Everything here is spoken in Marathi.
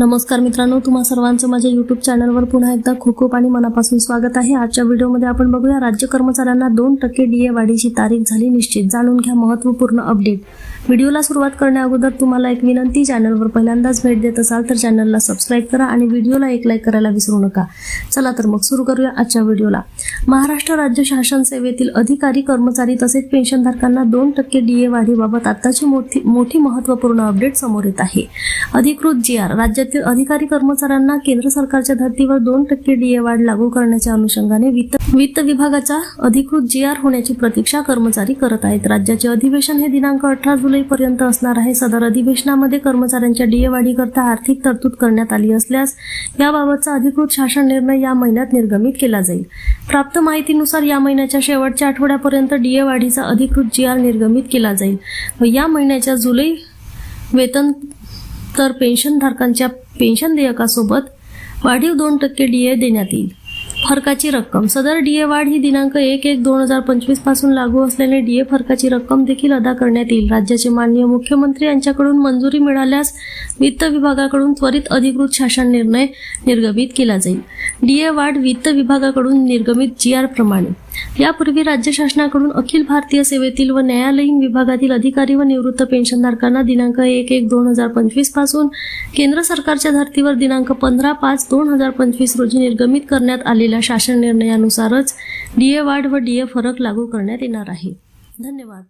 नमस्कार मित्रांनो तुम्हा सर्वांचं माझ्या युट्यूब चॅनलवर पुन्हा एकदा खूप खूप आणि मनापासून स्वागत आहे. आजच्या व्हिडिओमध्ये आपण बघूया राज्य कर्मचाऱ्यांना दोन टक्के डीए वाढीची तारीख झाली निश्चित. जाणून घ्या महत्त्वपूर्ण अपडेट व्हिडिओला सुरुवात करण्याअगोदर तुम्हाला एक विनंती चॅनलवर पहिल्यांदाच भेट देत असाल तर चॅनलला सबस्क्राईब करा आणि व्हिडिओला एक लाईक करायला विसरू नका. चला तर मग सुरू करूया आजच्या व्हिडिओला. महाराष्ट्र राज्य शासन सेवेतील अधिकारी कर्मचारी तसेच पेन्शनधारकांना दोन टक्के डीए वाढीबाबत आताची मोठी मोठी महत्त्वपूर्ण अपडेट समोर येत आहे. अधिकृत जी आर राज्यातील अधिकारी कर्मचाऱ्यांना केंद्र सरकारच्या धर्तीवर दोन टक्के डीए वाढ लागू करण्याच्या अनुषंगाने वित्त वित्त विभागाचा अधिकृत जी आर होण्याची प्रतीक्षा कर्मचारी करत आहेत. राज्याचे अधिवेशन हे दिनांक अठरा जुलै पर्यंत असणार आहे. सदर अधिवेशनामध्ये कर्मचाऱ्यांच्या डीए वाढीकरता आर्थिक तरतूद करण्यात आली असल्यास याबाबतचा अधिकृत शासन निर्णय या महिन्यात निर्गमित केला जाईल. प्राप्त माहितीनुसार या महिन्याच्या शेवटच्या आठवड्यापर्यंत डीए वाढीचा अधिकृत जी आर निर्गमित केला जाईल व या महिन्याच्या जुलै वेतन तर पेन्शनधारकांच्या पेन्शन देयकासोबत वाढीव दोन टक्के डीए देण्यात येईल. फरकाची रक्कम. सदर डीए वाढ ही दिनांक एक एक दोन हजार पंचवीसपासून लागू असल्याने डीए फरकाची रक्कम देखील अदा करण्यात येईल. राज्याचे माननीय मुख्यमंत्री यांच्याकडून मंजुरी मिळाल्यास वित्त विभागाकडून त्वरित अधिकृत शासन निर्णय निर्गमित केला जाईल. डीए वाढ वित्त विभागाकडून निर्गमित जी आर प्रमाणे. यापूर्वी राज्य शासनाकडून अखिल भारतीय सेवेतील व न्यायालयीन विभागातील अधिकारी व निवृत्त पेन्शनधारकांना दिनांक एक एक दोन हजार पंचवीसपासून केंद्र सरकारच्या धर्तीवर दिनांक पंधरा पाच दोन हजार पंचवीस रोजी निर्गमित करण्यात आलेल्या शासन निर्णयानुसारच डीए वाढ व डीए फरक लागू करण्यात येणार आहे. धन्यवाद.